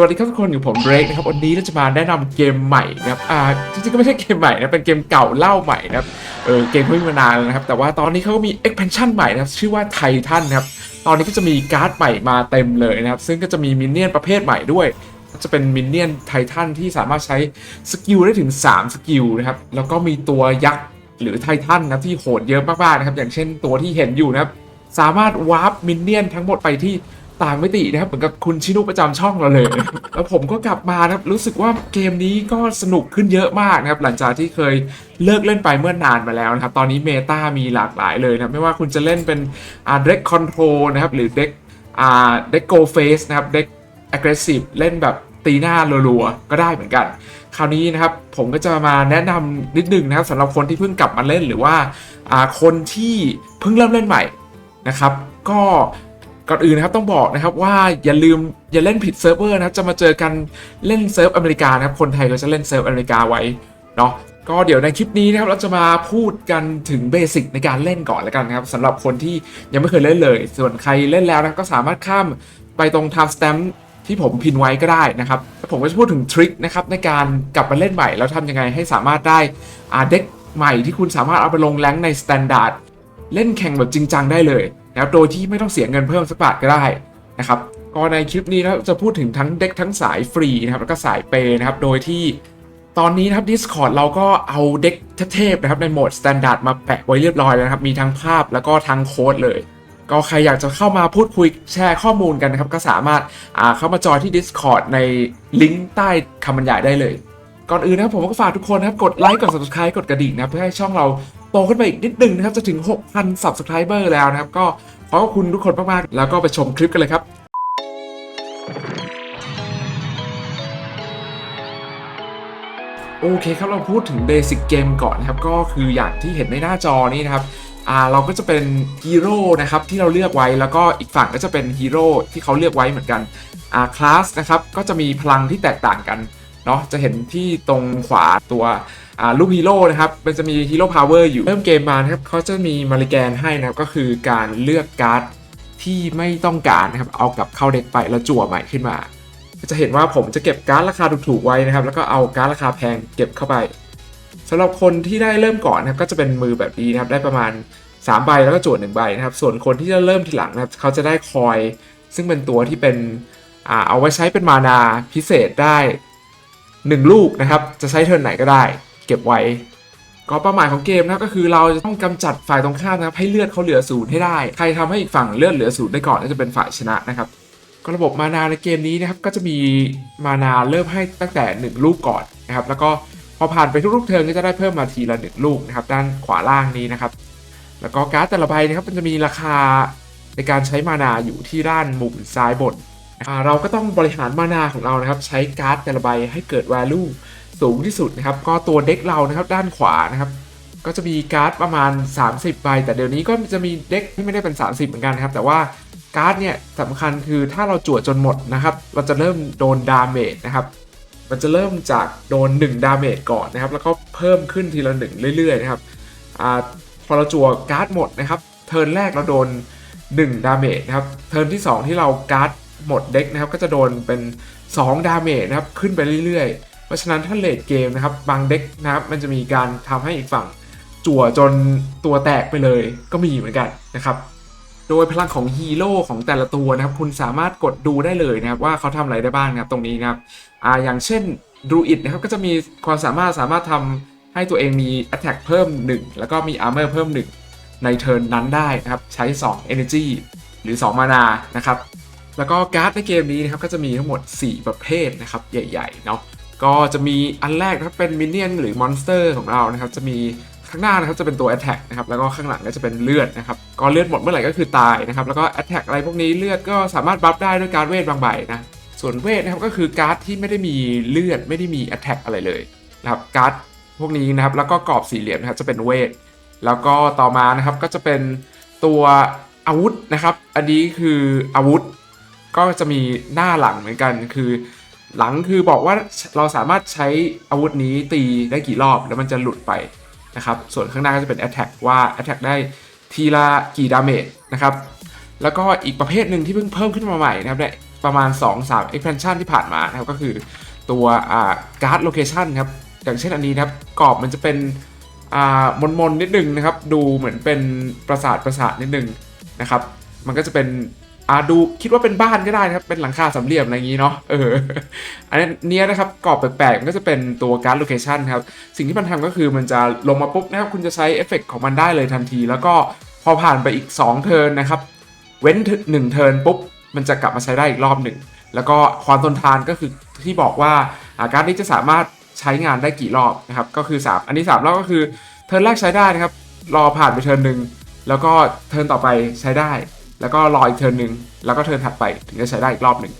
วัสดีครับทุกคนอยู่ผมเบรกนะครับวันนี้เราจะมาแนะนำเกมใหม่นะครับอ่าจริงๆก็ไม่ใช่เกมใหม่นะเป็นเกมเก่าเล่าใหม่นะครับเออเกมเพิ่งมานานแล้วนะครับแต่ว่าตอนนี้เขาก็มี expansion ใหม่นะครับชื่อว่าไททันนะครับตอนนี้ก็จะมีการ์ดใหม่มาเต็มเลยนะครับซึ่งก็จะมีมินเนี่ยนประเภทใหม่ด้วยจะเป็นมินเนี่ยนไททันที่สามารถใช้สกิลได้ถึง 3 สกิลนะครับแล้วก็มีตัวยักษ์หรือไททันนะที่โหดเยอะมากๆนะครับอย่างเช่นตัวที่เห็นอยู่นะครับสามารถวาร์ปมินเนี่ยนทั้งหมดไปที่ ต่างมิตินะครับเหมือนกับคุณชินุประจำช่องเราเลย แล้วผมก็กลับมานะครับรู้สึกว่าเกมนี้ก็สนุกขึ้นเยอะมากนะครับหลังจากที่เคยเลิกเล่นไปเมื่อนานมาแล้วนะครับตอนนี้เมตามีหลากหลายเลยนะไม่ว่าคุณจะเล่นเป็นอ่าเด็กคอนโทรลนะครับหรือเด็กอ่าเด็กโกเฟสนะครับเด็ก aggressive เล่นแบบตีหน้ารัวๆก็ได้เหมือนกัน คราวนี้นะครับผมก็จะมาแนะนำนิดนึงนะครับสำหรับคนที่เพิ่งกลับมาเล่นหรือว่าอ่าคนที่เพิ่งเริ่มเล่นใหม่นะครับก็ ก่อนอื่นนะครับต้องบอกนะครับว่าอย่าลืมอย่าเล่นผิดเซิร์ฟเวอร์นะครับจะมาเจอกันเล่นเซิร์ฟอเมริกานะครับคนไทยก็จะเล่นเซิร์ฟอเมริกาไว้เนาะก็เดี๋ยวในคลิปนี้นะครับเราจะมาพูดกันถึงเบสิกในการเล่นก่อนแล้วกันนะครับสำหรับคนที่ยังไม่เคยเล่นเลย ส่วนใครเล่นแล้วนะก็สามารถข้ามไปตรง time stamp ที่ผมพินไว้ก็ได้นะครับผมก็จะพูดถึงทริคนะครับในการกลับมาเล่นใหม่แล้วทำยังไงให้สามารถได้อาเด็กใหม่ที่คุณสามารถเอาไปลงแรงในสแตนดาร์ดเล่นแข่งแบบจริงจังได้เลย นะครับโดยที่ไม่ต้องเสียเงินเพิ่มสักบาทก็ได้นะครับก็ในคลิปนี้นะครับจะพูดถึงทั้งเด็กทั้งสายฟรีนะครับแล้วก็สายเปย์นะครับโดยที่ตอนนี้นะครับ Discord เราก็เอาเด็กเทพๆนะครับในโหมดสแตนดาร์ดมาแปะไว้เรียบร้อยแล้วนะครับ มีทั้งภาพแล้วก็ทั้งโค้ดเลย ก็ใครอยากจะเข้ามาพูดคุยแชร์ข้อมูลกันนะครับ ก็สามารถาเข้ามาจอยที่ Discord ในลิงก์ใต้คำบรรยายได้เลย ก่อนอื่นนะครับผมก็ฝากทุกคนนะครับ กดไลค์กด subscribe กดกระดิ่งนะเพื่อให้ช่องเรา โตขึ้นไปอีกนิดนึงนะครับจะถึง 6,000 subscriber แล้วนะครับ ก็ขอบคุณทุกคนมาก ๆ แล้วก็ไปชมคลิปกันเลยครับโอเคครับเราพูดถึงเบสิกเกมก่อนนะครับก็คืออย่างที่เห็นในหน้าจอนี้นะครับอ่าเราก็จะเป็นฮีโร่นะครับที่เราเลือกไว้แล้วก็อีกฝั่งก็จะเป็นฮีโร่ที่เขาเลือกไว้เหมือนกันอ่าคลาสนะครับก็จะมีพลังที่แตกต่างกันเนาะจะเห็นที่ตรงขวาตัว ลูกฮีโร่นะครับมันจะมีฮีโร่พาวเวอร์อยู่เริ่มเกมมานะครับเขาจะมีมาริแกนให้นะครับก็คือการเลือกการ์ดที่ไม่ต้องการนะครับเอากลับเข้าเด็กไปแล้วจั่วใหม่ขึ้นมา จะเห็นว่าผมจะเก็บการ์ดราคาถูกๆไว้นะครับ แล้วก็เอาการ์ดราคาแพงเก็บเข้าไปสำหรับคนที่ได้เริ่มก่อนนะครับก็จะเป็นมือแบบนี้นะครับได้ประมาณ3ใบแล้วก็จวด1ใบนะครับ ส่วนคนที่จะเริ่มทีหลังนะครับเขาจะได้คอย ซึ่งเป็นตัวที่เป็นอ่าเอาไว้ใช้เป็นมานาพิเศษได้ 1 ลูกนะครับ จะใช้เทิร์นไหนก็ได้ เก็บไว้ก็เป้าหมายของเกมนะครับก็คือเราจะต้องกำจัดฝ่ายตรงข้ามนะครับให้เลือดเขาเหลือศูนย์ให้ได้ ใครทำให้อีกฝั่งเลือดเหลือศูนย์ได้ก่อนก็จะเป็นฝ่ายชนะนะครับ ก็ระบบมานาในเกมนี้นะครับก็จะมีมานาเริ่มให้ตั้งแต่ 1 ลูกก่อนนะครับแล้วก็พอผ่านไปทุกๆเทิร์นก็จะได้เพิ่มมาทีละ1ลูกนะครับด้านขวาล่างนี้นะครับ แล้วก็การ์ดแต่ละใบนะครับมันจะมีราคาในการใช้มานาอยู่ที่ด้านมุมซ้ายบนอ่าเราก็ต้องบริหารมานาของเรานะครับใช้การ์ดแต่ละใบให้เกิด value สูงที่สุดนะครับ ก็ตัวเด็กเรานะครับด้านขวานะครับ ก็จะมีการ์ดประมาณ 30ใบแต่เดี๋ยวนี้ก็จะมีเด็กที่ไม่ได้เป็น 30 เหมือนกันนะครับ แต่ว่าการ์ดเนี่ยสำคัญคือถ้าเราจั่วจนหมดนะครับ เราจะเริ่มโดนดาเมจนะครับ มันจะเริ่มจากโดน 1 ดาเมจก่อนนะครับ แล้วก็เพิ่มขึ้นทีละหนึ่งเรื่อยๆนะครับอพอเราจั่วการ์ดหมดนะครับ เทิร์นแรกเราโดน 1 ดาเมจนะครับ เทิร์นที่ 2 ที่เราการ์ดหมดเด็กนะครับ ก็จะโดนเป็น 2 ดาเมจนะครับ ขึ้นไปเรื่อยๆ เพราะฉะนั้นถ้าเลดเกมนะครับบางเด็กนะครับมันจะมีการทำให้อีกฝั่งจั่วจนตัวแตกไปเลยก็มีเหมือนกันนะครับโดยพลังของฮีโร่ของแต่ละตัวนะครับคุณสามารถกดดูได้เลยนะครับว่าเขาทำอะไรได้บ้างนะครับตรงนี้นะครับอ่าอย่างเช่นด u อิดนะครับก็จะมีความสามารถสามารถทำให้ตัวเองมี Attack เพิ่ม 1 แล้วก็มี Armor เพิ่ม 1 ในเทิร์นนั้นได้นะครับ ใช้ 2 Energy หรือ 2 มานานะครับ แล้วก็การ์ดในเกมนี้นะครับก็จะมีทั้งหมด 4 ประเภทนะครับ ใหญ่ ๆ เนาะ ก็จะมีอันแรกนะครับเป็นมินเนี่ยนหรือมอนสเตอร์ของเรานะครับจะมีข้างหน้านะครับจะเป็นตัว Attack นะครับแล้วก็ข้างหลังก็จะเป็นเลือดนะครับก็เลือดหมดเมื่อไหร่ก็คือตายนะครับแล้วก็ Attack อะไรพวกนี้เลือดก็สามารถบัฟได้ด้วยการเวทบางใบนะส่วนเวทนะครับก็คือการ์ดที่ไม่ได้มีเลือดไม่ได้มี Attack อะไรเลยนะครับการ์ดพวกนี้นะครับแล้วก็กรอบสี่เหลี่ยมนะครับจะเป็นเวทแล้วก็ต่อมานะครับก็จะเป็นตัวอาวุธนะครับ อันนี้คืออาวุธ ก็จะมีหน้าหลังเหมือนกันคือ หลังคือบอกว่าเราสามารถใช้อาวุธนี้ตีได้กี่รอบแล้วมันจะหลุดไปนะครับ ส่วนข้างหน้าก็จะเป็น attack ว่า attack ได้ทีละกี่ดาเมจนะครับ แล้วก็อีกประเภทหนึ่งที่เพิ่งเพิ่มขึ้นมาใหม่นะครับเนี่ยประมาณ 2-3 expansion ที่ผ่านมานะครับก็คือตัวอ่า guard location ครับ อย่างเช่นอันนี้นะครับกรอบมันจะเป็นมนมนๆนิดนึงนะครับ ดูเหมือนเป็นปราสาทปราสาทนิดนึงนะครับ มันก็จะเป็น อ่าดูคิดว่าเป็นบ้านก็ได้นะครับ เป็นหลังคาสามเหลี่ยมอะไรอย่างนี้เนาะเอออันนี้เนี้ยนะครับกรอบแปลกๆมันก็จะเป็นตัวการ์ดโลเคชันครับ สิ่งที่มันทำก็คือมันจะลงมาปุ๊บนะครับ คุณจะใช้เอฟเฟกต์ของมันได้เลยทันที แล้วก็พอผ่านไปอีก 2 เทิร์นนะครับ เว้นหนึ่งเทิร์นปุ๊บ มันจะกลับมาใช้ได้อีกรอบหนึ่ง แล้วก็ความทนทานก็คือที่บอกว่าอ่าการ์ดนี้จะสามารถใช้งานได้กี่รอบนะครับ ก็คือ 3 อันนี้3รอบก็คือเทิร์นแรกใช้ได้นะครับ รอผ่านไปเทิร์นหนึ่งแล้วก็เทิร์นต่อไปใช้ได้ แล้วก็รออีกเทิร์นหนึ่งแล้วก็เทิร์นถัดไปถึงจะใช้ได้อีกรอบหนึ่ง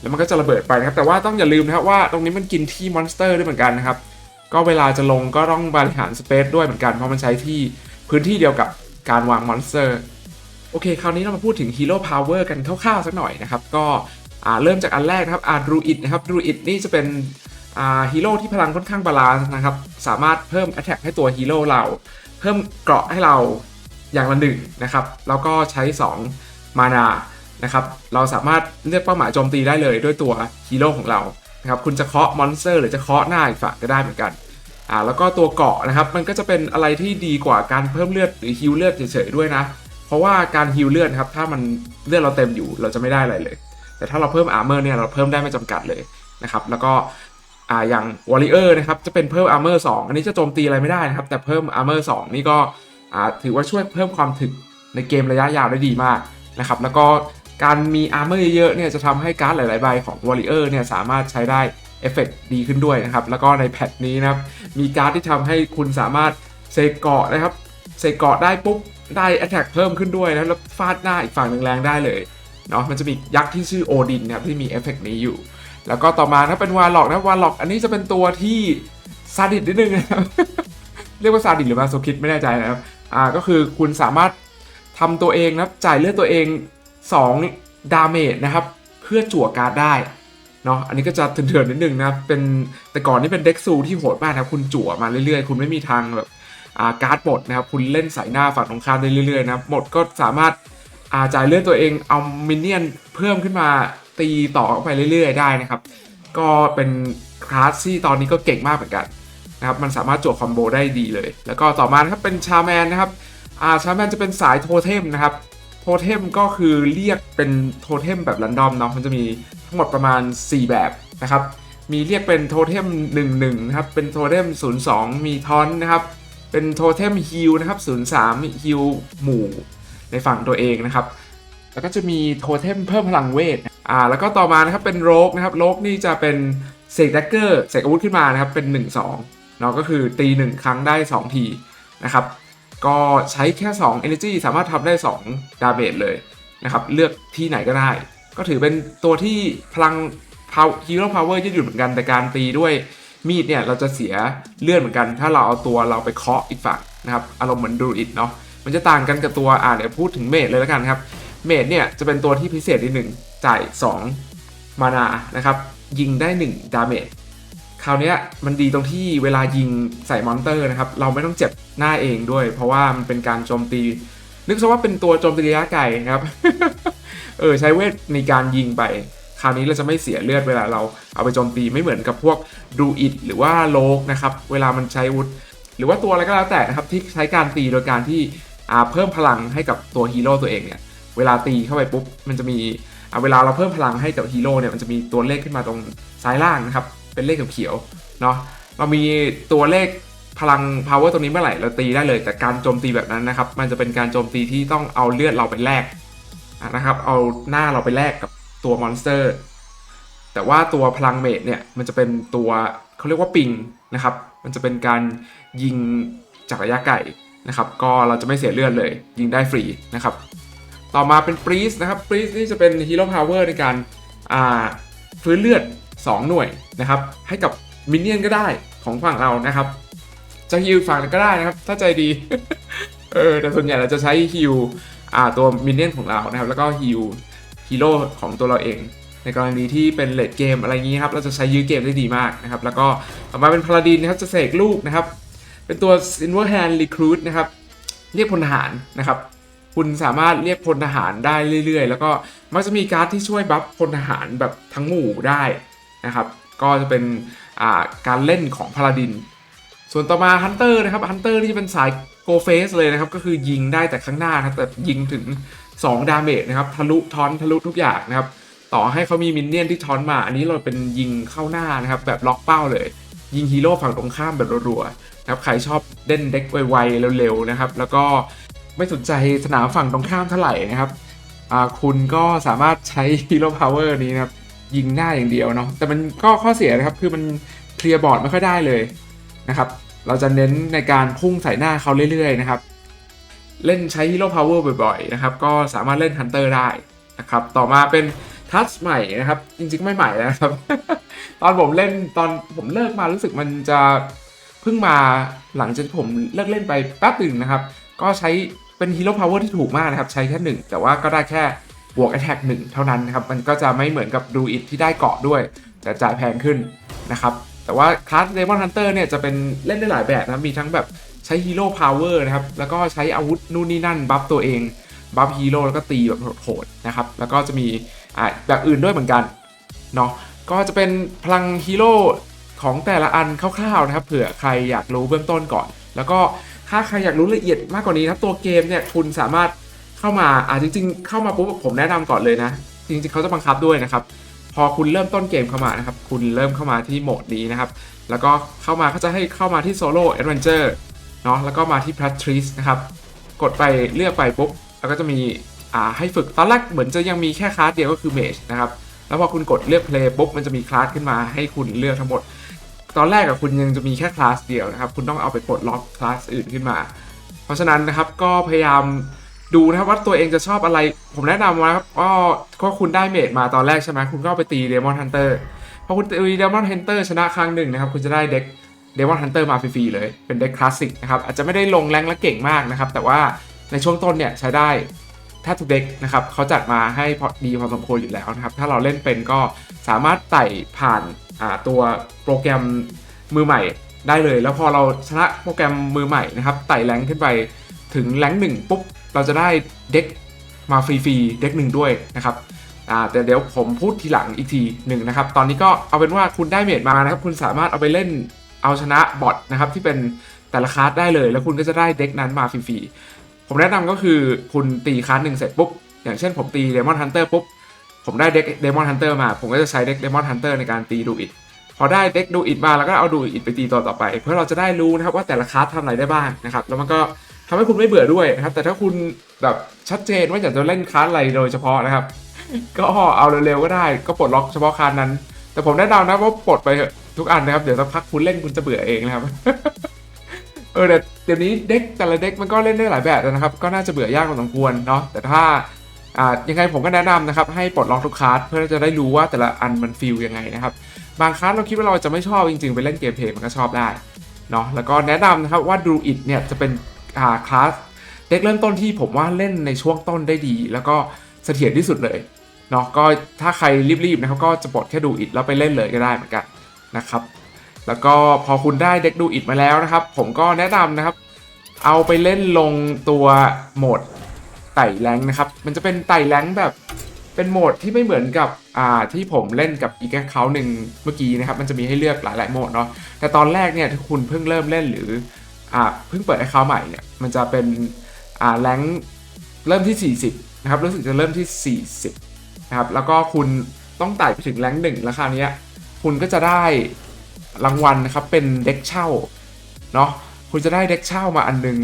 แล้วมันก็จะระเบิดไปนะครับแต่ว่าต้องอย่าลืมนะครับว่าตรงนี้มันกินที่มอนสเตอร์ด้วยเหมือนกันนะครับก็เวลาจะลงก็ต้องบริหารสเปซด้วยเหมือนกันเพราะมันใช้ที่พื้นที่เดียวกับการวางมอนสเตอร์โอเค คราวนี้เรามาพูดถึงฮีโร่พาวเวอร์กันคร่าวๆสักหน่อยนะครับ ก็อ่าเริ่มจากอันแรกนะครับอาดรูอิดนะครับดรูอิดนี่จะเป็นฮีโร่ที่พลังค่อนข้างบาลานซ์นะครับ สามารถเพิ่ม a t t a c k ให้ตัวฮีโร่เรา เพิ่มเกราะให้เรา อย่างละหนึ่งนะครับแล้วก็ใช้ 2 มานานะครับเราสามารถเลือกเป้าหมายโจมตีได้เลยด้วยตัวฮีโร่ของเรานะครับคุณจะเคาะมอนสเตอร์หรือจะเคาะหน้าอีกฝั่งก็ได้เหมือนกันอ่าแล้วก็ตัวเกาะนะครับมันก็จะเป็นอะไรที่ดีกว่าการเพิ่มเลือดหรือฮิวเลือดเฉยๆด้วยนะ เพราะว่าการฮิวเลือดครับถ้ามันเลือดเราเต็มอยู่เราจะไม่ได้อะไรเลย แต่ถ้าเราเพิ่มอาร์เมอร์เนี่ยเราเพิ่มได้ไม่จำกัดเลยนะครับแล้วก็อ่าอย่างวอริเออร์นะครับจะเป็นเพิ่มอาร์เมอร์สอันนี้จะโจมตีอะไรไม่ได้นะครับแต่เพิ่มอาร์เมอร์สนี่ก็ ถือว่าช่วยเพิ่มความถึกในเกมระยะยาวได้ดีมากนะครับแล้วก็การมีอาร์เมอร์เยอะๆเนี่ยจะทำให้การ์ดหลาย ๆ ใบของ Warrior เนี่ยสามารถใช้ได้เอฟเฟกดีขึ้นด้วยนะครับ แล้วก็ในแพทนี้นะครับ มีการ์ดที่ทำให้คุณสามารถเซกเกาะนะครับเซกเกาะได้ปุ๊บ ได้ Attack เพิ่มขึ้นด้วยนะแล้วฟาดหน้าอีกฝั่งหนึ่งแรงได้เลยเนาะมันจะมียักษ์ที่ชื่อโอดินนะครับที่มีเอฟเฟกนี้อยู่ แล้วก็ต่อมานะเป็นวาล็อกนะวาล็อกอันนี้จะเป็นตัวที่ซาดิสนิดนึงนะครับเรียกว่าซาดิสหรือมาโซคิดไม่แน่ใจนะครับ อ่าก็คือคุณสามารถทำตัวเองนะจ่ายเลือดตัวเอง2ดาเมจนะครับ เพื่อจั่วการ์ดได้เนาะอันนี้ก็จะเถื่อนๆนิดนึงนะครับเป็นแต่ก่อนนี่เป็นเด็กซูที่โหดมากนะคุณจั่วมาเรื่อยๆ คุณไม่มีทางแบบอ่าการ์ดหมดนะครับคุณเล่นใส่หน้าฝั่งตรงข้ามได้เรื่อยๆนะหมดก็สามารถอ่าจ่ายเลือดตัวเองเอามินเนี่ยนเพิ่มขึ้นมาตีต่อเข้าไปเรื่อยๆ ได้นะครับ ก็เป็นคลาสที่ตอนนี้ก็เก่งมากเหมือนกัน นะครับมันสามารถจวคอมโบได้ดีเลย แล้วก็ต่อมานะครับเป็นชาแมนนะครับอ่าชาแมนจะเป็นสายโทเทมนะครับโทเทมก็คือเรียกเป็นโทเทมแบบรันดอมเนาะมันจะมีทั้งหมดประมาณ 4 แบบนะครับมีเรียกเป็นโทเทม1 1นะครับเป็นโทเทม02 มีทอนนะครับเป็นโทเทมฮิลนะครับ03ฮิลหมู่ในฝั่งตัวเองนะครับแล้วก็จะมีโทเทมเพิ่มพลังเวทอ่าแล้วก็ต่อมานะครับเป็นโรกนะครับโรกนี่จะเป็นเสกแดกเกอร์เสกอาวุธขึ้นมานะครับเป็น 1 2 เนาะก็คือตี 1 ครั้งได้ 2 ทีนะครับ ก็ใช้แค่ 2 Energy สามารถทำได้ 2 ดาเมจเลยนะครับ เลือกที่ไหนก็ได้ ก็ถือเป็นตัวที่พลังฮีโร่พาวเวอร์ยืดหยุ่นเหมือนกันแต่การตีด้วยมีดเนี่ยเราจะเสียเลือดเหมือนกัน ถ้าเราเอาตัวเราไปเคาะอีกฝั่งนะครับอารมณ์เหมือนดูอิดเนาะมันจะต่างกันกับตัวอ่าเดี๋ยวพูดถึงเมดเลยแล้วกันครับเมดเนี่ยจะเป็นตัวที่พิเศษนิดหนึ่งจ่าย 2 มานานะครับยิงได้ 1 ดาเมจ คราวนี้มันดีตรงที่เวลายิงใส่มอนเตอร์นะครับ เราไม่ต้องเจ็บหน้าเองด้วย เพราะว่ามันเป็นการโจมตี นึกซะว่าเป็นตัวโจมตีระยะไกลนะครับ เออใช้เวทในการยิงไป คราวนี้เราจะไม่เสียเลือดเวลาเราเอาไปโจมตีไม่เหมือนกับพวกดูอิดหรือว่าโลกนะครับ เวลามันใช้อาวุธหรือว่าตัวอะไรก็แล้วแต่นะครับที่ใช้การตีโดยการที่อาเพิ่มพลังให้กับตัวฮีโร่ตัวเองเนี่ยเวลาตีเข้าไปปุ๊บมันจะมีเวลาเราเพิ่มพลังให้กับฮีโร่เนี่ยมันจะมีตัวเลขขึ้นมาตรงซ้ายล่างนะครับ เป็นเลขเขียวๆเนาะเรามีตัวเลขพลัง power ตรงนี้เมื่อไหร่เราตีได้เลย แต่การโจมตีแบบนั้นนะครับ มันจะเป็นการโจมตีที่ต้องเอาเลือดเราไปแลกนะครับ เอาหน้าเราไปแลกกับตัวมอนสเตอร์ แต่ว่าตัวพลังเมดเนี่ย มันจะเป็นตัวเขาเรียกว่าปิงนะครับ มันจะเป็นการยิงจากระยะไกลนะครับ ก็เราจะไม่เสียเลือดเลย ยิงได้ฟรีนะครับ ต่อมาเป็นปรีสนะครับปรีสนี่จะเป็นฮีโร่พาวเวอร์ในการฟื้นเลือด 2 หน่วยนะครับให้กับมินเนี่ยนก็ได้ของฝั่งเรานะครับ จะฮิลฝั่งก็ได้นะครับ ถ้าใจดี เออแต่ส่วนใหญ่เราจะใช้ฮิลอ่าตัวมินเนี่ยนของเรานะครับ แล้วก็ฮิลฮีโร่ของตัวเราเอง ในกรณีที่เป็นเลดเกมอะไรอย่างนี้ครับเราจะใช้ยื้อเกมได้ดีมากนะครับ แล้วก็ต่อมาเป็นพาลาดินนะครับจะเสกลูกนะครับ เป็นตัว Silver Hand Recruit นะครับเรียกพลทหารนะครับคุณสามารถเรียกพลทหารได้เรื่อยๆ แล้วก็มักจะมีการ์ดที่ช่วยบัฟพลทหารแบบทั้งหมู่ได้ นะครับ ก็จะเป็นาการเล่นของพาลาดิน ส่วนต่อมาฮันเตอร์นะครับฮันเตอร์ที่จะเป็นสายโกเฟสเลยนะครับ ก็คือยิงได้แต่ข้างหน้าครับแต่ยิงถึง 2 ดาเมจนะครับ ทะลุทอนทะลุทุกอย่างนะครับ ต่อให้เขามีมินเนี่ยนที่ทอนมา อันนี้เราเป็นยิงเข้าหน้านะครับ แบบล็อกเป้าเลย ยิงฮีโร่ฝั่งตรงข้ามแบบรัวๆนะครับใครชอบเล่นเด็กไวๆเร็วๆนะครับ แล้วก็ไม่สนใจสนามฝั่งตรงข้ามเท่าไหร่นะครับคุณก็สามารถใช้ฮีโร่พาวเวอร์นี้นะครับ ยิงหน้าอย่างเดียวเนาะแต่มันก็ข้อเสียนะครับคือมันเคลียร์บอร์ดไม่ค่อยได้เลยนะครับ เราจะเน้นในการพุ่งใส่หน้าเขาเรื่อยๆนะครับ เล่นใช้ฮีโร่พาวเวอร์บ่อยๆนะครับก็สามารถเล่นฮันเตอร์ได้นะครับ ต่อมาเป็นทัชใหม่นะครับ จริงๆไม่ใหม่นะครับ ตอนผมเล่นตอนผมเลิกมารู้สึกมันจะเพิ่งมาหลังจากที่ผมเลิกเล่นไปแป๊บหนึ่งนะครับ ก็ใช้เป็นฮีโร่พาวเวอร์ที่ถูกมากนะครับ ใช้แค่หนึ่งแต่ว่าก็ได้แค่ บวก Attack หนึ่งเท่านั้นนะครับ มันก็จะไม่เหมือนกับดูอิทที่ได้เกาะด้วย แต่จ่ายแพงขึ้นนะครับ แต่ว่าคลาสเดมอนฮันเตอร์เนี่ยจะเป็นเล่นได้หลายแบบนะ มีทั้งแบบใช้ฮีโร่พาวเวอร์นะครับ แล้วก็ใช้อาวุธนู่นนี่นั่นบัฟตัวเอง บัฟฮีโร่แล้วก็ตีแบบโหดๆนะครับ แล้วก็จะมีอ่าแบบอื่นด้วยเหมือนกันเนาะ ก็จะเป็นพลังฮีโร่ของแต่ละอันคร่าวๆนะครับ เผื่อใครอยากรู้เบื้องต้นก่อน แล้วก็ถ้าใครอยากรู้ละเอียดมากกว่านี้นะตัวเกมเนี่ยคุณสามารถ เข้ามาอ่าจริง ๆ เข้ามาปุ๊บผมแนะนำก่อนเลยนะ จริงๆเขาจะบังคับด้วยนะครับ พอคุณเริ่มต้นเกมเข้ามานะครับ คุณเริ่มเข้ามาที่โหมดนี้นะครับ แล้วก็เข้ามาเขาจะให้เข้ามาที่โซโล่แอดเวนเจอร์เนาะแล้วก็มาที่แพลัทริสนะครับ กดไปเลือกไปปุ๊บแล้วก็จะมีอ่าให้ฝึกตอนแรกเหมือนจะยังมีแค่คลาสเดียวก็คือเมจนะครับแล้วพอคุณกดเลือกเพลย์ปุ๊บมันจะมีคลาสขึ้นมาให้คุณเลือกทั้งหมด ตอนแรกอะคุณยังจะมีแค่คลาสเดียวนะครับ คุณต้องเอาไปปลดล็อกคลาสอื่นขึ้นมา เพราะฉะนั้นนะครับก็พยายาม ดูนะครับว่าตัวเองจะชอบอะไร ผมแนะนำนะครับก็ก็คุณได้เมจมาตอนแรกใช่ไหมคุณก็เอาไปตีเดมอนฮันเตอร์พอคุณตีเดมอนฮันเตอร์ชนะครั้งหนึ่งนะครับ คุณจะได้เด็กเดมอนฮันเตอร์มาฟรีๆเลย เป็นเด็กคลาสสิกนะครับ อาจจะไม่ได้ลงแรงและเก่งมากนะครับ แต่ว่าในช่วงต้นเนี่ยใช้ได้แทบทุกเด็กนะครับเขาจัดมาให้พอดีพอสมควรอยู่แล้วนะครับ ถ้าเราเล่นเป็นก็สามารถไต่ผ่านาตัวโปรแกรมมือใหม่ได้เลย แล้วพอเราชนะโปรแกรมมือใหม่นะครับไต่แรงขึ้นไปถึงแรงหนึ่งปุ๊บ เราจะได้เด็กมาฟรีๆเด็กหนึ่งด้วยนะครับแต่เดี๋ยวผมพูดทีหลังอีกทีหนึ่งนะครับ ตอนนี้ก็เอาเป็นว่าคุณได้เมดมานะครับ คุณสามารถเอาไปเล่นเอาชนะบอทนะครับที่เป็นแต่ละคลาสได้เลย แล้วคุณก็จะได้เด็กนั้นมาฟรีๆผมแนะนำก็คือคุณตีคลาสหนึ่งเสร็จปุ๊บ อย่างเช่นผมตีเดมอนฮันเตอร์ปุ๊บ ผมได้เด็กเดมอนฮันเตอร์มา ผมก็จะใช้เด็กเดมอนฮันเตอร์ในการตีดูอิดพอได้เด็กดูอิดมาแล้วก็เอาดูอิดไปตีตัวต่อไป เพื่อเราจะได้รู้นะครับว่าแต่ละคลาสทำอะไรได้บ้างนะครับ แล้วมันก็ ทำให้คุณไม่เบื่อด้วยนะครับ แต่ถ้าคุณแบบชัดเจนว่าอยากจะเล่นคลาสอะไรโดยเฉพาะนะครับ ก็เอาเร็วๆก็ได้ก็ปลดล็อกเฉพาะคลาสนั้น แต่ผมแนะนำนะว่าปลดไปทุกอันนะครับ เดี๋ยวสักพักคุณเล่นคุณจะเบื่อเองนะครับเออแต่เดี๋ยวนี้เด็กแต่ละเด็กมันก็เล่นได้หลายแบบนะครับ ก็น่าจะเบื่อยากพอสมควรเนาะแต่ถ้าอ่ายังไงผมก็แนะนำนะครับ ให้ปลดล็อกทุกคลาสเพื่อจะได้รู้ว่าแต่ละอันมันฟีลยังไงนะครับบางคลาสเราคิดว่าเราจะไม่ชอบจริงๆไปเล่นเกมเพลย์มันก็ชอบได้เนาะแล้วก็แนะนำนะครับว่าดูอิดเนี่ยจะเป็น คลาสเด็กเริ่มต้นที่ผมว่าเล่นในช่วงต้นได้ดี แล้วก็เสถียรที่สุดเลยเนาะก็ถ้าใครรีบๆนะครับก็จะปลดแค่ดูอิดแล้วไปเล่นเลยก็ได้เหมือนกันนะครับแล้วก็พอคุณได้เด็กดูอิดมาแล้วนะครับ ผมก็แนะนำนะครับ เอาไปเล่นลงตัวโหมดไต่แรงนะครับ มันจะเป็นไต่แรงแบบเป็นโหมดที่ไม่เหมือนกับอ่าที่ผมเล่นกับอีกแอคเคาท์หนึ่งเมื่อกี้นะครับ มันจะมีให้เลือกหลายๆโหมดเนาะแต่ตอนแรกเนี่ยถ้าคุณเพิ่งเริ่มเล่นหรือ อ่าเพิ่งเปิดแอคเคาท์ใหม่เนี่ยมันจะเป็นอ่าแรงเริ่มที่ 40นะครับรู้สึกจะเริ่มที่ 40นะครับแล้วก็คุณต้องไต่ไปถึงแรงหนึ่งแล้วคราวเนี้ยคุณก็จะได้รางวัลนะครับเป็นเด็กเช่าเนาะคุณจะได้เด็กเช่ามาอันนึง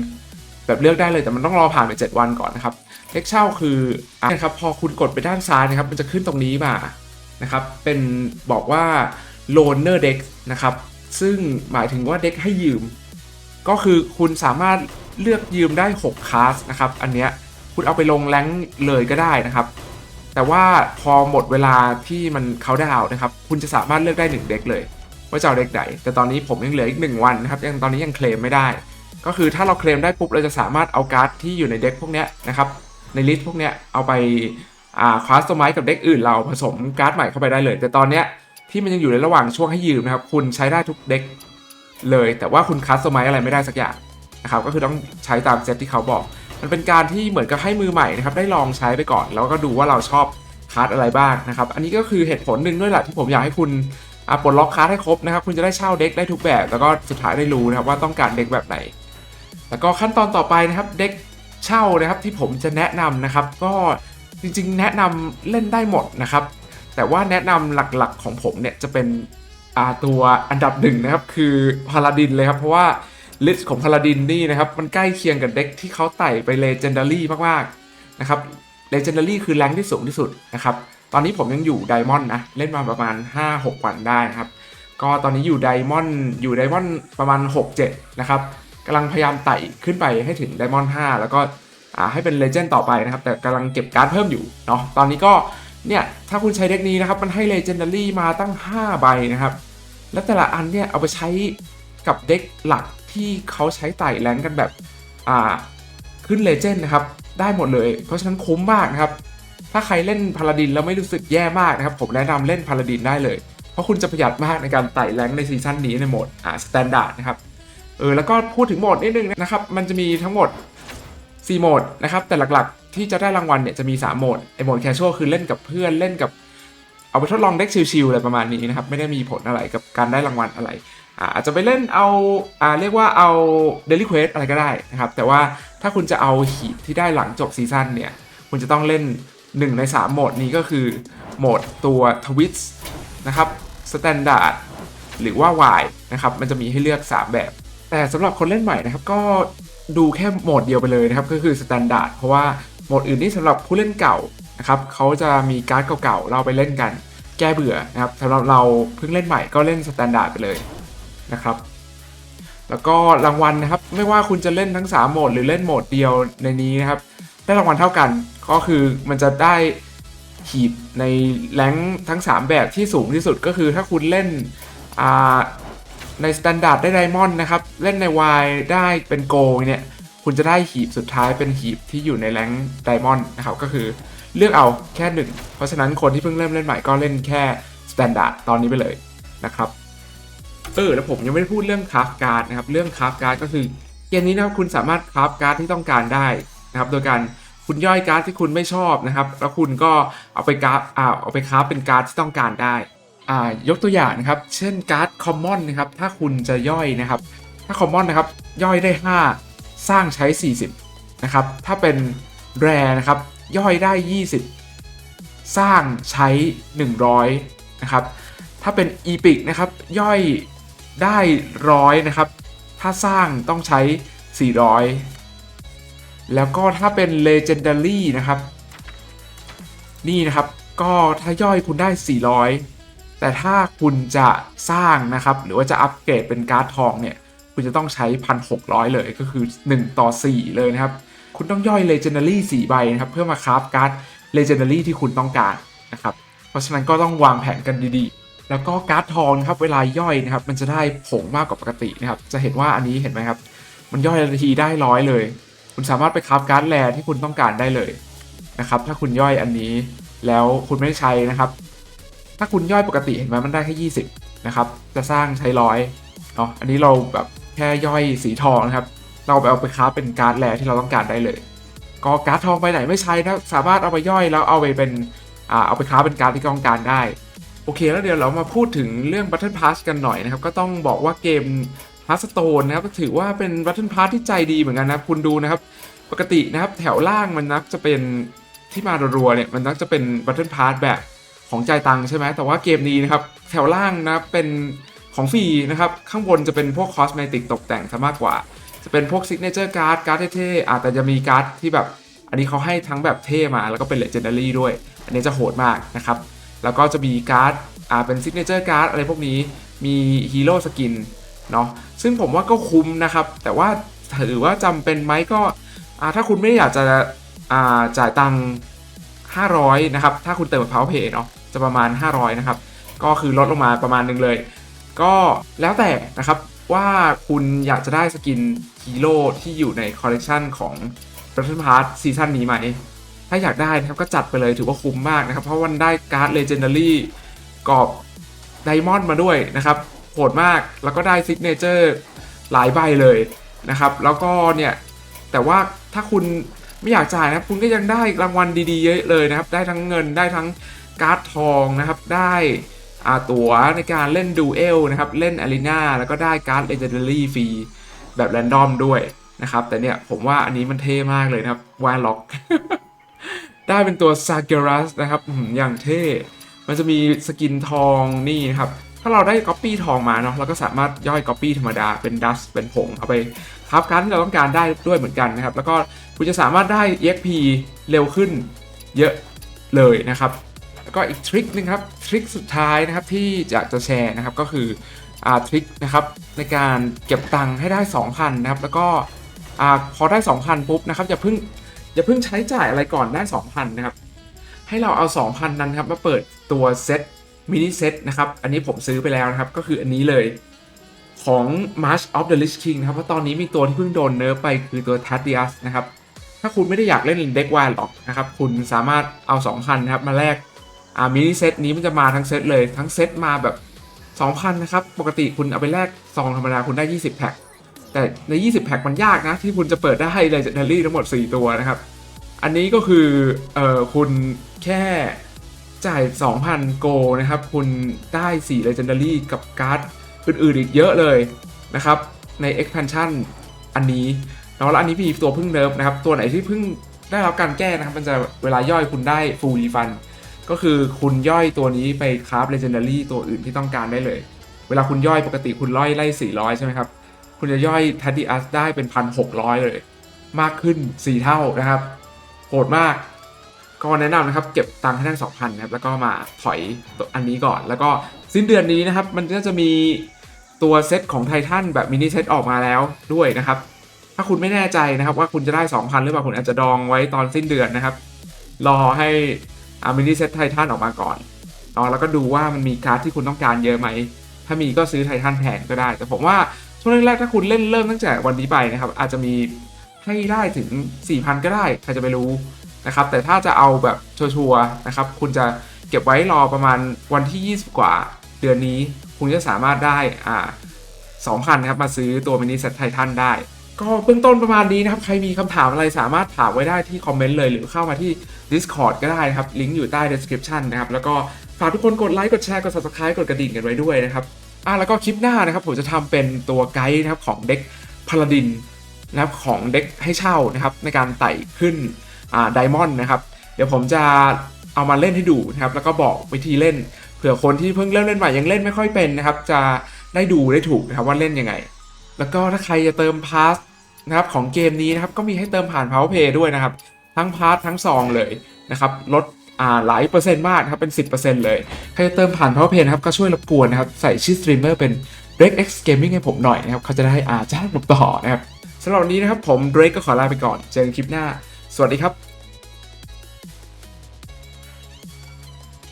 แบบเลือกได้เลยแต่มันต้องรอผ่านไป 7 วันก่อนนะครับเด็กเช่าคืออะนะครับพอคุณกดไปด้านซ้ายนะครับ มันจะขึ้นตรงนี้มานะครับเป็นบอกว่า loaner deck นะครับซึ่งหมายถึงว่าเด็กให้ยืม ก็คือคุณสามารถเลือกยืมได้ 6 คลาสนะครับ อันเนี้ยคุณเอาไปลงแรงเลยก็ได้นะครับ แต่ว่าพอหมดเวลาที่มันเขาดาวน์นะครับ คุณจะสามารถเลือกได้ 1 เด็กเลยว่าจะเอาเด็กไหน แต่ตอนนี้ผมยังเหลืออีก 1 วันนะครับ ยังตอนนี้ยังเคลมไม่ได้ ก็คือถ้าเราเคลมได้ปุ๊บเราจะสามารถเอาการ์ดที่อยู่ในเด็กพวกเนี้ยนะครับในลิสต์พวกเนี้ยเอาไปคลาสตัวไม้กับเด็กอื่นเราผสมการ์ดใหม่เข้าไปได้เลย แต่ตอนเนี้ยที่มันยังอยู่ในระหว่างช่วงให้ยืมนะครับ คุณใช้ได้ทุกเด็ก เลยแต่ว่าคุณคัสตอมไมอะไรไม่ได้สักอย่างนะครับก็คือต้องใช้ตามเซตที่เขาบอก มันเป็นการที่เหมือนกับให้มือใหม่นะครับได้ลองใช้ไปก่อน แล้วก็ดูว่าเราชอบคาร์ดอะไรบ้างนะครับ อันนี้ก็คือเหตุผลหนึ่งด้วยแหละที่ผมอยากให้คุณปลดล็อกคาร์ดให้ครบนะครับ คุณจะได้เช่าเด็กได้ทุกแบบ แล้วก็สุดท้ายได้รู้นะครับว่าต้องการเด็กแบบไหน แล้วก็ขั้นตอนต่อไปนะครับเด็กเช่านะครับที่ผมจะแนะนำนะครับ ก็จริงๆ แนะนำเล่นได้หมดนะครับแต่ว่าแนะนำหลักๆของผมเนี่ยจะเป็น ตัวอันดับหนึ่งนะครับ คือพาลาดินเลยครับ เพราะว่าลิสต์ของพาลาดินนี่นะครับ มันใกล้เคียงกับเด็กที่เขาไต่ไปเลเจนดารี่มากๆนะครับเลเจนดารี่คือแรงที่สูงที่สุดนะครับ ตอนนี้ผมยังอยู่ไดมอนด์นะเล่นมาประมาณ 5-6 วันได้นะครับ ก็ตอนนี้อยู่ไดมอนด์อยู่ไดมอนด์ประมาณ 6-7 นะครับกำลังพยายามไต่ขึ้นไปให้ถึงไดมอนด์5แล้วก็ให้เป็นเลเจนด์ต่อไปนะครับ แต่กำลังเก็บการ์ดเพิ่มอยู่เนาะตอนนี้ก็เนี่ยถ้าคุณใช้เด็กนี้นะครับ มันให้เลเจนดารี่มาตั้ง 5 ใบนะครับ แล้วแต่ละอันเนี่ยเอาไปใช้กับเด็กหลักที่เขาใช้ไต่แรงกันแบบอ่าขึ้นเลเจนด์นะครับ ได้หมดเลย เพราะฉะนั้นคุ้มมากนะครับ ถ้าใครเล่นพาลาดินแล้วไม่รู้สึกแย่มากนะครับ ผมแนะนำเล่นพาลาดินได้เลย เพราะคุณจะประหยัดมากในการไต่แรงในซีซั่นนี้ในโหมดอ่าสแตนดาร์ดนะครับเออแล้วก็พูดถึงโหมดนิดนึงนะครับ มันจะมีทั้งหมด 4 โหมดนะครับ แต่หลักๆที่จะได้รางวัลเนี่ยจะมี 3 โหมดไอโหมดแคชชวลคือเล่นกับเพื่อนเล่นกับ เอาไปทดลองเด็กชิวๆอะไรประมาณนี้นะครับ ไม่ได้มีผลอะไรกับการได้รางวัลอะไรอาจจะไปเล่นเอาอาเรียกว่าเอาเดลิเควสอะไรก็ได้นะครับ แต่ว่าถ้าคุณจะเอาหีบที่ได้หลังจบซีซั่นเนี่ย คุณจะต้องเล่น 1 ใน 3 โหมดนี้ก็คือ โหมดตัวทวิสนะครับสแตนดาร์ดหรือว่า Y นะครับ มันจะมีให้เลือก 3 แบบ แต่สำหรับคนเล่นใหม่นะครับ ก็ดูแค่โหมดเดียวไปเลยนะครับ ก็คือสแตนดาร์ดเพราะว่าโหมดอื่นนี่สำหรับผู้เล่นเก่า นะครับเขาจะมีการ์ดเก่าๆเราไปเล่นกัน แก้เบื่อนะครับสำหรับเราเพิ่งเล่นใหม่ก็เล่นสแตนดาร์ดไปเลยนะครับ แล้วก็รางวัลนะครับไม่ว่าคุณจะเล่นทั้ง 3 โหมดหรือเล่นโหมดเดียวในนี้นะครับได้รางวัลเท่ากันก็คือมันจะได้หีบในแรงทั้ง 3 แบบที่สูงที่สุดก็คือถ้าคุณเล่นในสแตนดาร์ดได้ไดมอนด์นะครับ เล่นใน Y ได้เป็นโกเนี่ย คุณจะได้หีบสุดท้ายเป็นหีบที่อยู่ในแรงไดมอนด์นะครับ ก็คือ เลือกเอาแค่หนึ่งเพราะฉะนั้นคนที่เพิ่งเริ่มเล่นใหม่ก็เล่นแค่สแตนดาร์ดตอนนี้ไปเลยนะครับเออแล้วผมยังไม่ได้พูดเรื่องคราฟการ์ดนะครับเรื่องคราฟการ์ดก็คือเกมนี้นะครับคุณสามารถคราฟการ์ดที่ต้องการได้นะครับโดยการคุณย่อยการ์ดที่คุณไม่ชอบนะครับ แล้วคุณก็เอาไปกราฟอ่าเอาไปคราฟเป็นการ์ดที่ต้องการได้อ่ายกตัวอย่างนะครับ เช่นการ์ดคอมมอนนะครับถ้าคุณจะย่อยนะครับ ถ้าคอมมอนนะครับย่อยได้ 5 สร้างใช้ 40นะครับถ้าเป็นแรนะครับ ย่อยได้ 20 สร้างใช้ 100 นะครับ ถ้าเป็นอีพิกนะครับ ย่อยได้ร้อยนะครับ ถ้าสร้างต้องใช้ 400 แล้วก็ถ้าเป็น Legendary นะครับ นี่นะครับ ก็ถ้าย่อยคุณได้ 400 แต่ถ้าคุณจะสร้างนะครับ หรือว่าจะอัปเกรดเป็นการ์ดทองเนี่ย คุณจะต้องใช้ 1,600 เลย ก็คือ 1 ต่อ 4 เลยนะครับ คุณต้องย่อย Legendary 4ใบนะครับ เพื่อมาคราฟการ์ด Legendary ที่คุณต้องการนะครับ เพราะฉะนั้นก็ต้องวางแผนกันดีๆ แล้วก็การ์ดทองครับเวลาย่อยนะครับ มันจะได้ผงมากกว่าปกตินะครับ จะเห็นว่าอันนี้เห็นไหมครับ มันย่อยนาทีได้ร้อยเลย คุณสามารถไปคราฟการ์ดแรที่คุณต้องการได้เลยนะครับ ถ้าคุณย่อยอันนี้แล้วคุณไม่ใช้นะครับ ถ้าคุณย่อยปกติเห็นไหมมันได้แค่20นะครับ จะสร้างใช้ร้อยเนาะ อันนี้เราแบบแค่ย่อยสีทองนะครับ เราไปเอาไปคราเป็นการ์ดแรที่เราต้องการได้เลย ก็การ์ดทองไปไหนไม่ใช้นะสามารถเอาไปย่อยแล้วเอาไปเป็นอ่าเอาไปคราเป็นการ์ดที่ต้องการได้โอเคแล้วเดี๋ยวเรามาพูดถึงเรื่อง Battle Pass กันหน่อยนะครับ ก็ต้องบอกว่าเกม Hearthstone นะครับก็ถือว่าเป็น Battle Pass ที่ใจดีเหมือนกันนะคุณดูนะครับ ปกตินะครับแถวล่างมันนักจะเป็นที่มารัวๆเนี่ยมันนักจะเป็น Battle Pass แบบของจ่ายตังค์ใช่ไหมแต่ว่าเกมนี้นะครับ แถวล่างนะเป็นของฟรีนะครับ ข้างบนจะเป็นพวกคอสเมติกตกแต่งซะมากกว่า จะเป็นพวกซิกเนเจอร์การ์ดการ์ดเท่ๆอาจจะจะมีการ์ดที่แบบ อันนี้เขาให้ทั้งแบบเท่มาแล้วก็เป็นเลเจนดารี่ด้วย อันนี้จะโหดมากนะครับ แล้วก็จะมีการ์ดอ่าเป็นซิกเนเจอร์การ์ดอะไรพวกนี้มีฮีโร่สกินเนาะซึ่งผมว่าก็คุ้มนะครับ แต่ว่าถือว่าจำเป็นไหมก็อ่าถ้าคุณไม่อยากจะอ่าจ่ายตังค์500 นะครับ ถ้าคุณเติม Power Pay เนาะจะประมาณ 500 นะครับ ก็คือลดลงมาประมาณหนึงเลย ก็แล้วแต่นะครับ ว่าคุณอยากจะได้สกินฮีโร่ที่อยู่ในคอลเลกชันของ Battle Pass ซีซั่นนี้ไหม ถ้าอยากได้นะครับก็จัดไปเลยถือว่าคุ้มมากนะครับ เพราะวันได้การ์ด Legendary กรอบไดมอนด์มาด้วยนะครับโหดมากแล้วก็ได้ซิกเนเจอร์หลายใบเลยนะครับ แล้วก็เนี่ย แต่ว่าถ้าคุณไม่อยากจ่ายนะครับ คุณก็ยังได้รางวัลดีๆเยอะเลยนะครับ ได้ทั้งเงินได้ทั้งการ์ดทองนะครับ ได้ ตั๋วในการเล่นดูเอลนะครับ เล่นอารีนาแล้วก็ได้การ์ดเลเจนดารี่ฟรีแบบแรนดอมด้วยนะครับ แต่เนี่ยผมว่าอันนี้มันเท่มากเลยนะครับวานล็อก ได้เป็นตัวซาเกรัสนะครับอย่างเท่ มันจะมีสกินทองนี่นะครับ ถ้าเราได้ก๊อปปี้ทองมาเนาะเราก็สามารถย่อยก๊อปปี้ธรรมดาเป็นดัสเป็นผง เอาไปทับการที่เราต้องการได้ด้วยเหมือนกันนะครับ แล้วก็คุณจะสามารถได้ EXP เร็วขึ้นเยอะเลยนะครับ แล้วก็อีกทริคนึงครับทริคสุดท้ายนะครับที่อยากจะแชร์นะครับก็คืออ่าทริคนะครับในการเก็บตังค์ให้ได้2,000นะครับแล้วก็อ่าพอได้2,000ปุ๊บนะครับอย่าเพิ่งอย่าเพิ่งใช้จ่ายอะไรก่อนได้2,000นะครับให้เราเอา 2,000 นั้นครับมาเปิดตัวเซตมินิเซตนะครับอันนี้ผมซื้อไปแล้วนะครับก็คืออันนี้เลยของ March of the Lich King นะครับเพราะตอนนี้มีตัวที่เพิ่งโดนเนิร์ฟไปคือตัว t a d i u s นะครับถ้าคุณไม่ได้อยากเล่นเด็กวายหรอกนะครับคุณสามารถเอา2,000นะครับมาแลก อ่ามินิเซตนี้มันจะมาทั้งเซตเลยทั้งเซตมาแบบ 2,000 นะครับ ปกติคุณเอาไปแลกซองธรรมดาคุณได้ 20 แพ็คแต่ใน 20 แพ็คมันยากนะ ที่คุณจะเปิดได้เลยจากเดลี่ทั้งหมด 4 ตัวนะครับ อันนี้ก็คือเอ่อคุณแค่จ่าย 2,000 โกนะครับ คุณได้ 4 Legendary กับการ์ดอื่นๆอีกเยอะเลยนะครับ ใน expansion อันนี้เนาะแล้วอันนี้มีตัวเพิ่งเนิร์ฟนะครับ ตัวไหนที่เพิ่งได้รับการแก้นะครับ มันจะเวลาย่อยคุณได้ full refund ก็คือคุณย่อยตัวนี้ไปคราฟ Legendary ตัวอื่นที่ต้องการได้เลย เวลาคุณย่อยปกติคุณย่อยไล่400 ใช่ไหมครับ คุณจะย่อย t a d i u s ได้เป็น1,600เลย มากขึ้น 4 เท่านะครับโหดมาก ก็แนะนำนะครับ เก็บตังค์ให้ได้2,000นะครับแล้วก็มาถอยตัวอันนี้ก่อน แล้วก็สิ้นเดือนนี้นะครับ มันก็จะมีตัวเซตของไททันแบบมินิเซตออกมาแล้วด้วยนะครับ ถ้าคุณไม่แน่ใจนะครับว่าคุณจะได้ 2,000 หรือเปล่าคุณอาจจะดองไว้ตอนสิ้นเดือนนะครับ รอให้ อามินิเซตไททันออกมาก่อนเนาะแล้วก็ดูว่ามันมีการ์ดที่คุณต้องการเยอะไหม ถ้ามีก็ซื้อไททันแทนก็ได้ แต่ผมว่าช่วงแรกๆถ้าคุณเล่นเริ่มตั้งแต่วันนี้ไปนะครับ อาจจะมีให้ได้ถึง 4,000 ก็ได้ ใครจะไปรู้นะครับ แต่ถ้าจะเอาแบบชัวร์ๆนะครับ คุณจะเก็บไว้รอประมาณวันที่ 20 กว่าเดือนนี้ คุณจะสามารถได้อ่า2,000 นะครับ มาซื้อตัวมินิเซตไททันได้ ก็เบื้องต้นประมาณนี้นะครับ ใครมีคำถามอะไรสามารถถามไว้ได้ที่คอมเมนต์เลยหรือเข้ามาที่ Discord ก็ได้นะครับ ลิงก์อยู่ใต้ description นะครับ แล้วก็ฝากทุกคนกดไลค์กดแชร์กด subscribe กดกระดิ่งกันไว้ด้วยนะครับอะแล้วก็คลิปหน้านะครับ ผมจะทำเป็นตัวไกด์นะครับของเด็กพาลาดินนะครับของเด็กให้เช่านะครับ ในการไต่ขึ้นอ่าไดมอนด์นะครับ เดี๋ยวผมจะเอามาเล่นให้ดูนะครับ แล้วก็บอกวิธีเล่นเผื่อคนที่เพิ่งเริ่มเล่นใหม่ยังเล่นไม่ค่อยเป็นนะครับ จะได้ดูได้ถูกนะครับว่าเล่นยังไง แล้วก็ถ้าใครจะเติมพาส นะครับของเกมนี้นะครับก็มีให้เติมผ่าน Power Pay ด้วยนะครับ ทั้งพาร์ททั้งซองเลยนะครับลดอ่าหลายเปอร์เซ็นต์มากครับเป็น 10%เลยใครจะเติมผ่าน Power Pay นะครับก็ช่วยรบกวนนะครับใส่ชื่อสตรีมเมอร์เป็น Drake X Gaming ให้ผมหน่อยนะครับเขาจะได้อาจ้างผมต่อนะครับสำหรับวันนี้นะครับผม Drake ก็ขอลาไปก่อนเจอกันคลิปหน้า สวัสดีครับ